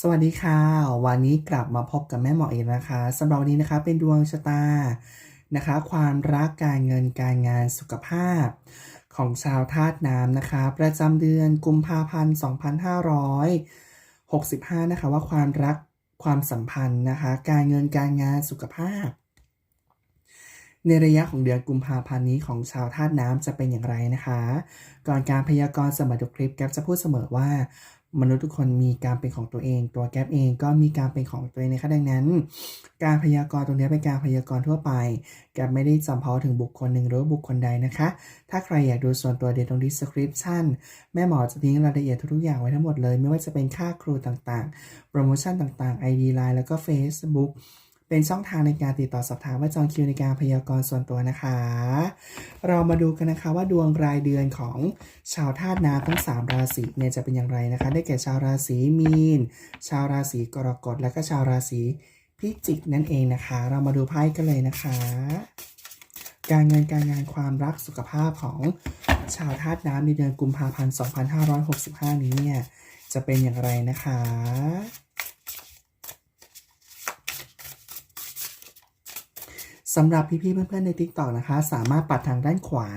สวัสดีค่ะ วันนี้กลับมาพบกับแม่หมอเองนะคะสำหรับวันนี้นะคะเป็นดวงชะตานะคะ ความรักการเงินการงานสุขภาพ ของชาวธาตุน้ำนะคะ ประจำเดือนกุมภาพันธ์2565 นะคะ ว่าความรักความสัมพันธ์นะคะ การเงินการงานสุขภาพ ในระยะของเดือนกุมภาพันธ์นี้ของชาวธาตุน้ำจะเป็นอย่างไรนะคะ ก่อนการพยากรณ์สมัยดูคลิปแก๊ปจะพูดเสมอว่า มนุษย์ทุกคนมีการเป็นของตัวเอง ตัวแก๊ปเองก็มีการเป็นของตัวเองนะคะดังนั้น การพยากรณ์ตรงนี้เป็นการพยากรณ์ทั่วไป แก๊ปไม่ได้จำเพาะถึงบุคคลหนึ่งหรือบุคคลใดนะคะ ถ้าใครอยากดูส่วนตัวเดี๋ยวตรง description แม่หมอจะทิ้งรายละเอียดทุกๆอย่างไว้ทั้งหมดเลย ไม่ว่าจะเป็นค่าครูต่างๆ โปรโมชั่นต่างๆ ID Line แล้วก็ Facebook เป็นช่องทางในการติดต่อสอบถามว่าจองคิวในการพยากรณ์ส่วนตัวนะคะ เรามาดูกันนะคะว่าดวงรายเดือนของชาวธาตุน้ำทั้ง 3 ราศีเนี่ยจะเป็นอย่างไรนะคะ ได้แก่ชาวราศีมีน ชาวราศีกรกฎและก็ชาวราศีพิจิกนั่นเองนะคะ เรามาดูไพ่กันเลยนะคะ การเงินการงานความรักสุขภาพของชาวธาตุน้ำในเดือนกุมภาพันธ์ 2565 นี้เนี่ยจะเป็นอย่างไรนะคะ สำหรับพี่ๆเพื่อนๆใน TikTok นะคะ สามารถปัดทางด้านขวา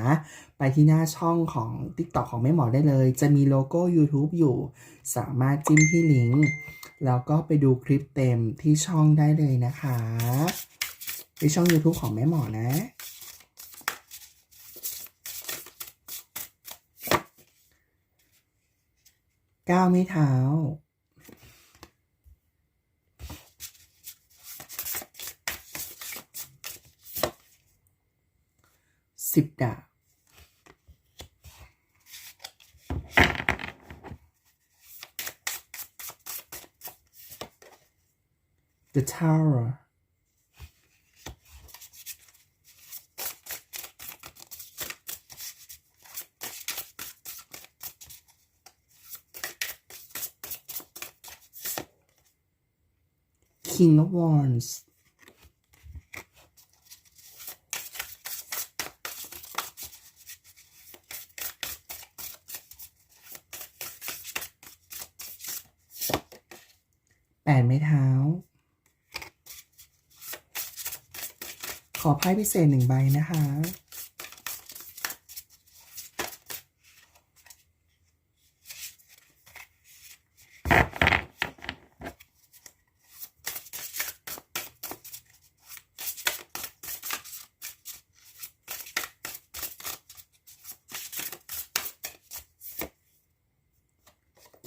ไปที่หน้าช่องของ TikTok ของแม่หมอได้เลย จะมีโลโก้ YouTube อยู่ สามารถจิ้มที่ลิงก์แล้วก็ไปดูคลิปเต็มที่ช่องได้เลยนะคะที่ช่อง YouTube ของแม่หมอนะ ก้าวไม่เท้า สิบดาบ The Tower คิง of Wands ดไม้เท้า ขอไพ่พิเศษหนึ่งใบนะคะ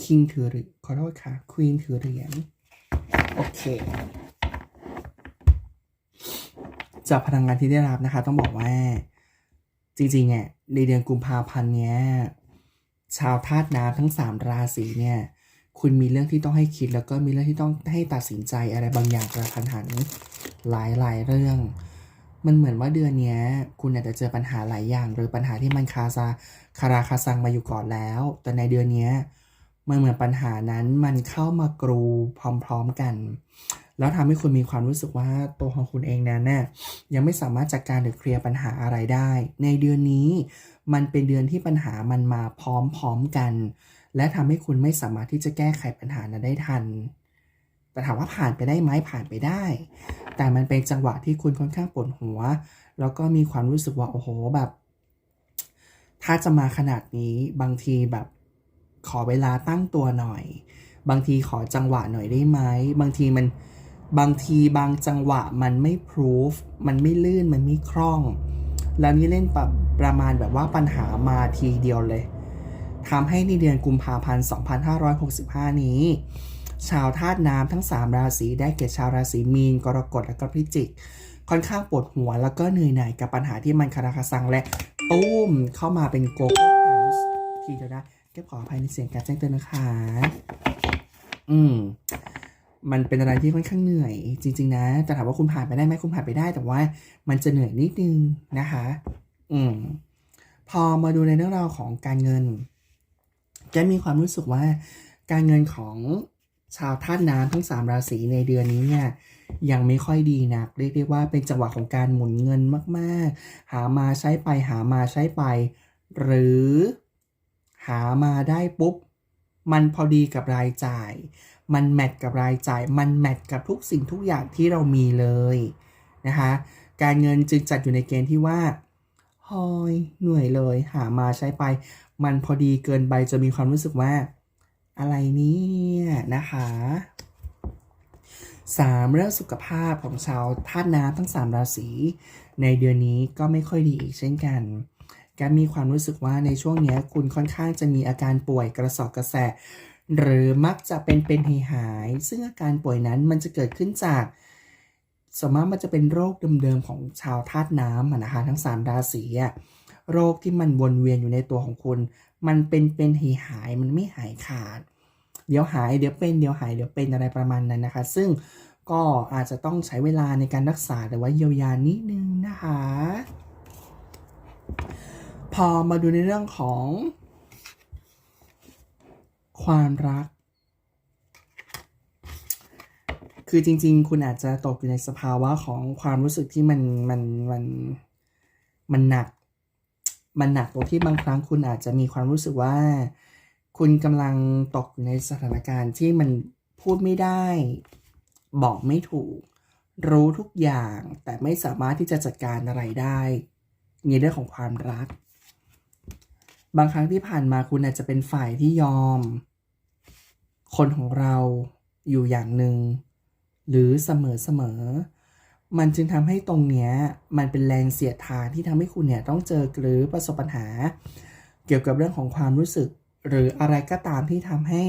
คิงถือเหรียญขอโทษค่ะควีนถือเหรียญ โอเค จากพลังงานที่ได้รับนะคะ ต้องบอกว่า จริงๆเนี่ยในเดือนกุมภาพันธ์เนี้ยชาวธาตุน้ำทั้ง 3 ราศีเนี่ย คุณมีเรื่องที่ต้องให้คิดแล้วก็มีเรื่องที่ต้องให้ตัดสินใจอะไรบางอย่างกระทันหันหลายหลายๆเรื่อง มันเหมือนว่าเดือนเนี้ยคุณอาจจะเจอปัญหาหลายอย่าง หรือปัญหาที่มันคาซาคาราคาซังมาอยู่ก่อนแล้ว แต่ในเดือนเนี้ย มันเหมือนปัญหานั้นมันเข้ามากรูพร้อมๆกัน แล้วทำให้คุณมีความรู้สึกว่าตัวของคุณเองนั้นเนี่ยยังไม่สามารถจัดการหรือเคลียร์ปัญหาอะไรได้ ในเดือนนี้มันเป็นเดือนที่ปัญหามันมาพร้อมๆกัน และทำให้คุณไม่สามารถที่จะแก้ไขปัญหานั้นได้ทัน แต่ถามว่าผ่านไปได้ไหมผ่านไปได้ แต่มันเป็นจังหวะที่คุณค่อนข้างปวดหัว แล้วก็มีความรู้สึกว่าโอ้โหแบบ ถ้าจะมาขนาดนี้บางทีแบบ ขอเวลาตั้งตัวหน่อย บางทีขอจังหวะหน่อยได้ไหมบางทีมันบางทีบางจังหวะมันไม่พรูฟมันไม่ลื่นมันไม่คล่อง แล้วนี่เล่นแบบประมาณแบบว่าปัญหามาทีเดียวเลยทำให้ในเดือนกุมภาพันธ์ 2565 นี้ ชาวธาตุน้ำทั้ง 3 ราศีได้แก่ชาวราศีมีน กรกฎและก็พิจิก ค่อนข้างปวดหัวแล้วก็เหนื่อยหน่ายกับปัญหาที่มันคาราคาซังและตุ้มเข้ามาเป็นโกโก้ทีเดียวได้ ก็ขออภัยในเสียงการแจ้งเตือนนะคะ อืม มันเป็นอะไรที่ค่อนข้างเหนื่อย จริง ๆ นะแต่ถามว่าคุณผ่านไปได้ไหมคุณผ่านไปได้ แต่ว่ามันจะเหนื่อยนิดนึงนะคะ อืม พอมาดูในเรื่องราวของการเงินแกมีความรู้สึกว่าการเงินของชาวธาตุน้ำทั้ง 3 ราศีในเดือนนี้เนี่ยยังไม่ค่อยดีนักเรียกได้ว่าเป็นจังหวะของการหมุนเงินมาก ๆ หามาใช้ไปหามาใช้ไป หรือ หามาได้ปุ๊บ มันพอดีกับรายจ่าย มันแมทกับรายจ่าย มันแมทกับทุกสิ่งทุกอย่างที่เรามีเลยนะคะการเงินจึงจัดอยู่ในเกณฑ์ที่ว่าฮอยเหนื่อยเลย หามาใช้ไป มันพอดีเกินไปจะมีความรู้สึกว่า อะไรเนี่ยนะคะ 3. เรื่องสุขภาพของชาวธาตุน้ำทั้ง3ราศีในเดือนนี้ก็ไม่ค่อยดีอีกเช่นกัน การมีความรู้สึกว่าในช่วงนี้คุณค่อนข้างจะมีอาการป่วยกระสอบกระแสหรือมักจะเป็นเป็นหายหาย ซึ่งอาการป่วยนั้นมันจะเกิดขึ้นจากสวนมากมันจะเป็นโรคเดิมๆของชาวธาตุน้ำนะคะทั้ง 3 ราศีโรคที่มันวนเวียนอยู่ในตัวของคุณ มันเป็นเป็นหายหายมันไม่หายขาด เดี๋ยวหายเดี๋ยวเป็นเดี๋ยวหายเดี๋ยวเป็นอะไรประมาณนั้นนะคะ ซึ่งก็อาจจะต้องใช้เวลาในการรักษาหรือว่าเยียวยานิดนึงนะคะ พอมาดูในเรื่องของ ความรัก คือจริง ๆ คุณอาจจะตกอยู่ในสภาวะของความรู้สึกที่มันมันมันมันหนัก มันหนักตรงที่บางครั้งคุณอาจจะมีความรู้สึกว่า คุณกำลังตกอยู่ในสถานการณ์ที่มันพูดไม่ได้ บอกไม่ถูก รู้ทุกอย่างแต่ไม่สามารถที่จะจัดการอะไรได้ในเรื่องของความรัก บางครั้งที่ผ่านมาคุณอาจจะเป็นฝ่ายที่ยอม คนของเราอยู่อย่างหนึ่งหรือเสมอเสมอ มันจึงทำให้ตรงเนี้ยมันเป็นแรงเสียดทานที่ทำให้คุณเนี่ยต้องเจอหรือประสบปัญหา เกี่ยวกับเรื่องของความรู้สึก หรืออะไรก็ตามที่ทำให้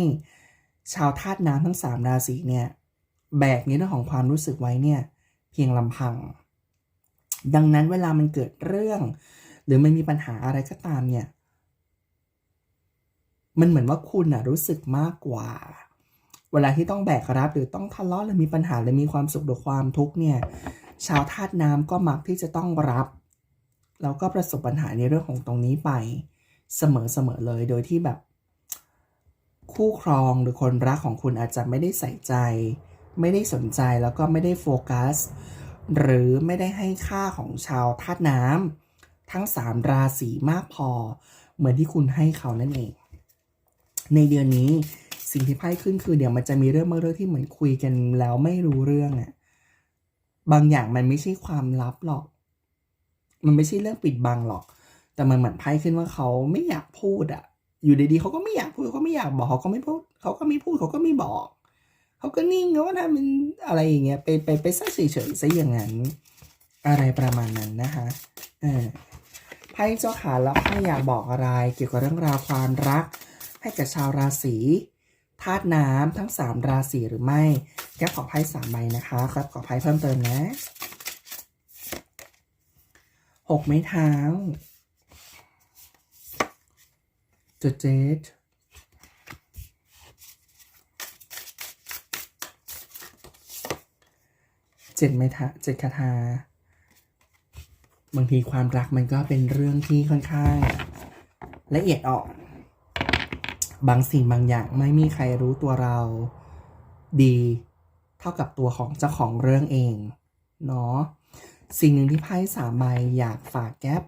ชาวธาตุน้ำทั้งสามราศีเนี่ยแบกในเรื่องของความรู้สึกไว้เนี่ยเพียงลำพัง ดังนั้นเวลามันเกิดเรื่อง หรือมันมีปัญหาอะไรก็ตามเนี่ย มันเหมือนว่าคุณอะรู้สึกมากกว่า เวลาที่ต้องแบกรับหรือต้องทะเลาะหรือมีปัญหาหรือมีความสุขหรือความทุกข์เนี่ย ชาวธาตุน้ำก็มักที่จะต้องรับแล้วก็ประสบปัญหาในเรื่องของตรงนี้ไปเสมอๆเลย โดยที่แบบ คู่ครองหรือคนรักของคุณอาจจะไม่ได้ใส่ใจ ไม่ได้สนใจแล้วก็ไม่ได้โฟกัส หรือไม่ได้ให้ค่าของชาวธาตุน้ำทั้ง 3 ราศีมากพอ เหมือนที่คุณให้เขานั่นเอง ในเดือนนี้สิ่งที่ไพ่ขึ้นคือเดี๋ยวมันจะมีเรื่องบางเรื่องที่เหมือนคุยกันแล้วไม่รู้เรื่องอะบางอย่างมันไม่ใช่ความลับหรอก มันไม่ใช่เรื่องปิดบังหรอก แต่มันเหมือนไพ่ขึ้นว่าเขาไม่อยากพูดอะอยู่ดีๆเขาก็ไม่อยากพูดเขาก็ไม่อยากบอกเขาก็ไม่พูดเขาก็ไม่พูดเขาก็ไม่บอกเขาก็นิ่งเขาก็ทำเป็นอะไรอย่างเงี้ยไปไปไปซะเฉยๆซะอย่างนั้น อะไรประมาณนั้นนะคะเออไพ่เจ้าขาแล้วไพ่อยากบอกอะไร เกี่ยวกับเรื่องราวความรัก ให้กับชาวราศีธาตุน้ำทั้ง 3 ราศีหรือไม่ แก้ขอไพ่สามใบนะคะครับขอไพ่เพิ่มเติมนะหกไม้เท้าจุดเจ็ดเจ็ดไม้เท้าเจ็ดคาถาบางทีความรักมันก็เป็นเรื่องที่ค่อนข้างละเอียดอ่อน บางสิ่งบางอย่างไม่มีใครรู้ตัวเราดีเท่ากับตัวของเจ้าของเรื่องเองเนาะสิ่งหนึ่งที่ไพ่สามใบอยากฝากแก๊ป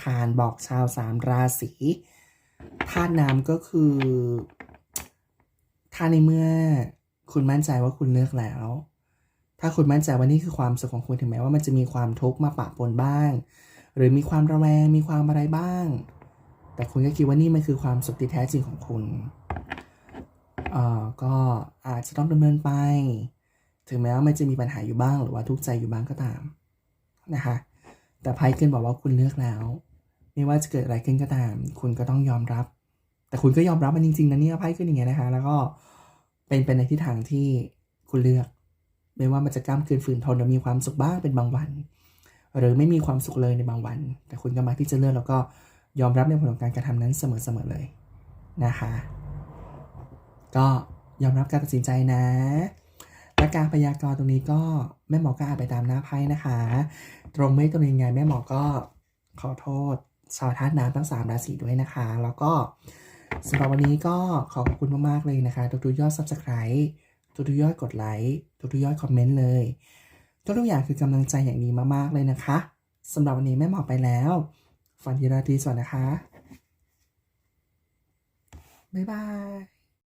ผ่านบอกชาวสามราศีธาตุน้ำก็คือ ถ้าในเมื่อคุณมั่นใจว่าคุณเลือกแล้ว ถ้าคุณมั่นใจว่านี่คือความสุขของคุณถึงแม้ว่ามันจะมีความทุกข์มาปะปนบ้าง หรือมีความระแวงมีความอะไรบ้าง แต่คุณก็คิดว่านี่มันคือความสุขที่แท้จริงของคุณเอ่อก็อาจจะต้องดำเนินไป ถึงแม้ว่ามันจะมีปัญหาอยู่บ้างหรือว่าทุกข์ใจอยู่บ้างก็ตามนะคะแต่ไพ่ขึ้นบอกว่าคุณเลือกแล้ว ไม่ว่าจะเกิดอะไรขึ้นก็ตาม คุณก็ต้องยอมรับ แต่คุณก็ยอมรับมันจริงๆนะเนี่ยไพ่ขึ้นอย่างเงี้ยนะคะ แล้วก็เป็นไปในทิศทางที่คุณเลือก ไม่ว่ามันจะกล้ามคืนฝืนทนหรือมีความสุขบ้างเป็นบางวัน หรือไม่มีความสุขเลยในบางวัน แต่คุณก็มาที่จะเลือกแล้วก็ ยอมรับในผลของการกระทำนั้นเสมอๆเลยนะคะ ก็ยอมรับการตัดสินใจนะและการพยากรณ์ตรงนี้ก็แม่หมอก็อ่านไปตามหน้าไพ่นะคะ ตรงไม่ตรงยังไงแม่หมอก็ขอโทษชาวธาตุน้ำทั้ง3ราศีด้วยนะคะ แล้วก็สำหรับวันนี้ก็ขอบคุณมากๆเลยนะคะ ทุกๆยอด subscribe ทุกๆยอดกดไลค์ทุกๆยอดคอมเมนต์เลยทุกๆอย่างคือกำลังใจอย่างดีมากๆเลยนะคะสำหรับวันนี้แม่หมอไปแล้ว ฝันดีราตรีสวัสดีนะคะ บ๊ายบาย